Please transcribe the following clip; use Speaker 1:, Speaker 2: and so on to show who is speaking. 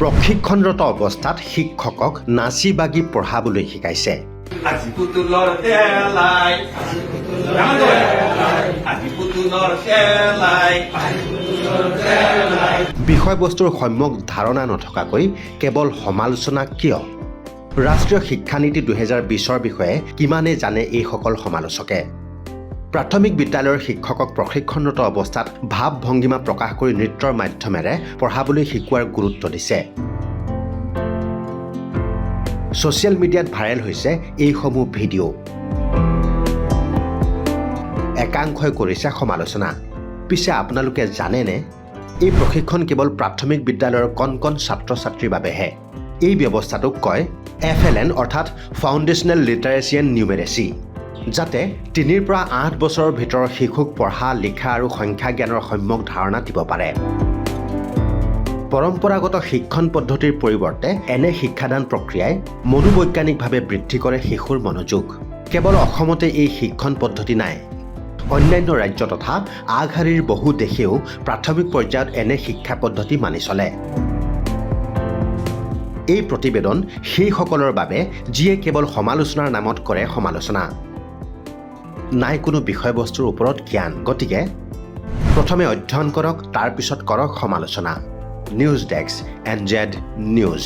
Speaker 1: প্ৰশিক্ষণৰত অৱস্থাত শিক্ষকক নাচি বাগি পঢ়াবলৈ শিকাইছে। বিষয়বস্তুৰ সম্যক ধাৰণা নথকাকৈ কেৱল সমালোচনা কিয়? ৰাষ্ট্ৰীয় শিক্ষানীতি দুহেজাৰ বিছৰ বিষয়ে কিমানে জানে এইসকল সমালোচকে? প্ৰাথমিক বিদ্যালয়ৰ শিক্ষকক প্ৰশিক্ষণৰত অৱস্থাত ভাৱ ভংগীমা প্ৰকাশ কৰি নৃত্যৰ মাধ্যমেৰে পঢ়াবলৈ শিকোৱাৰ গুৰুত্ব দিছে। ছ'চিয়েল মিডিয়াত ভাইৰেল হৈছে এইসমূহ ভিডিঅ' একাংশই কৰিছে সমালোচনা। পিছে আপোনালোকে জানেনে এই প্ৰশিক্ষণ কেৱল প্ৰাথমিক বিদ্যালয়ৰ কণ কণ ছাত্ৰ ছাত্ৰীৰ বাবেহে? এই ব্যৱস্থাটোক কয় এফ এল এন অৰ্থাৎ ফাউণ্ডেশ্যনেল লিটাৰেচি এণ্ড নিউমেৰেচি যাতে তিনিৰ পৰা আঠ বছৰৰ ভিতৰৰ শিশুক পঢ়া লিখা আৰু সংখ্যা জ্ঞানৰ সম্যক ধাৰণা দিব পাৰে। পৰম্পৰাগত শিক্ষণ পদ্ধতিৰ পৰিৱৰ্তে এনে শিক্ষাদান প্ৰক্ৰিয়াই মনোবৈজ্ঞানিকভাৱে বৃদ্ধি কৰে শিশুৰ মনোযোগ। কেৱল অসমতে এই শিক্ষণ পদ্ধতি নাই অন্যান্য ৰাজ্য তথা আগশাৰীৰ বহু দেশেও প্ৰাথমিক পৰ্যায়ত এনে শিক্ষা পদ্ধতি মানি চলে। এই প্ৰতিবেদন সেইসকলৰ বাবে যিয়ে কেৱল সমালোচনাৰ নামত কৰে সমালোচনা। নাই কোনো বিষয়বস্তুৰ ওপৰত জ্ঞান। গতিকে প্ৰথমে অধ্যয়ন কৰক, তাৰপিছত কৰক সমালোচনা। News desk N Z news